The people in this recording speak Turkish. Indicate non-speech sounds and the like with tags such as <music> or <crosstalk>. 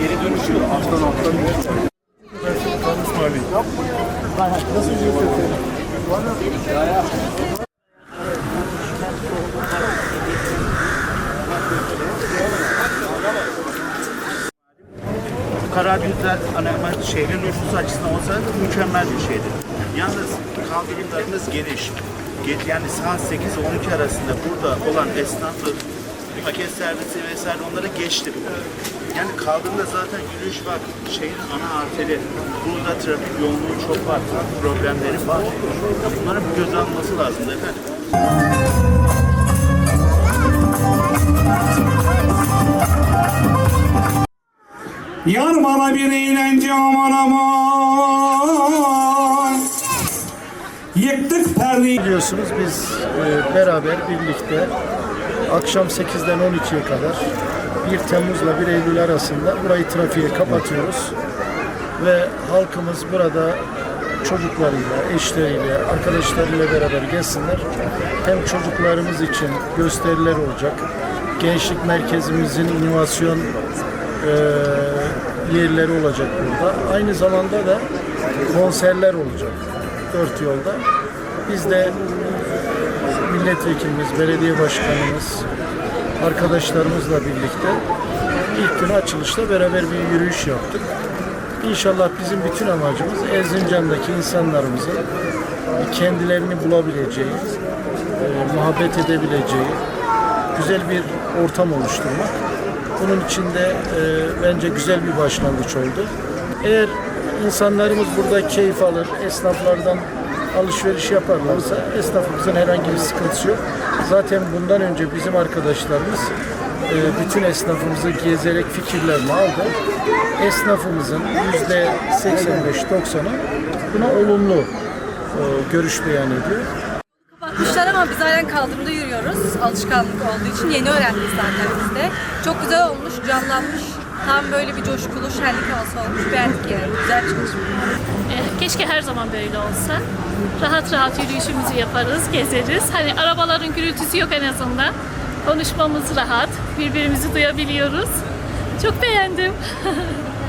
Geri dönüşü. Alttan alttan. Nasıl yürüyorsun? Karagözler hani şehrin nüfusu açısından olsa mükemmel bir şeydir. Yalnız kaldırımlarımız geniş. Ge- Yani saat 8-12 arasında burada olan esnaflık, paket servisi vesaire onları geçtim. Yani kaldırımda zaten yürüyüş var. Şehrin ana arteri. Burada trafik yoğunluğu çok var. Problemleri var. Bunların bir göz alınması lazım efendim. Yar bana bir eğlence aman aman Yıktık perdeyi Biliyorsunuz biz e, beraber birlikte akşam 8'den 12'ye kadar 1 Temmuz'la 1 Eylül arasında burayı trafiğe kapatıyoruz. Ve halkımız burada çocuklarıyla, eşleriyle, arkadaşlarıyla beraber gelsinler. Hem çocuklarımız için gösteriler olacak. Gençlik merkezimizin inovasyon e, yerleri olacak burada. Aynı zamanda da konserler olacak dört yolda. Biz de milletvekilimiz, belediye başkanımız, arkadaşlarımızla birlikte ilk gün açılışta beraber bir yürüyüş yaptık. İnşallah bizim bütün amacımız Erzincan'daki insanlarımızın kendilerini bulabileceği, e, muhabbet edebileceği güzel bir ortam oluşturmak. Bunun için de e, bence güzel bir başlangıç oldu. Eğer insanlarımız burada keyif alır, esnaflardan alışveriş yaparlarsa esnafımızın herhangi bir sıkıntısı yok. Zaten bundan önce bizim arkadaşlarımız e, bütün esnafımızı gezerek fikirlerini aldı. Esnafımızın yüzde 85-90'ı buna olumlu e, görüş beyan ediyor. Kapatmışlar ama biz halen kaldırımda yürüyoruz. Alışkanlık olduğu için yeni öğrendik zaten biz de. Çok güzel olmuş, canlanmış. Tam böyle bir coşkulu şenlik havası olmuş. Beğendik yani. Güzel çalışma. Eh, Keşke her zaman böyle olsa. Rahat rahat yürüyüşümüzü yaparız, gezeriz. Hani arabaların gürültüsü yok en azından. Konuşmamız rahat, birbirimizi duyabiliyoruz. Çok beğendim. <laughs>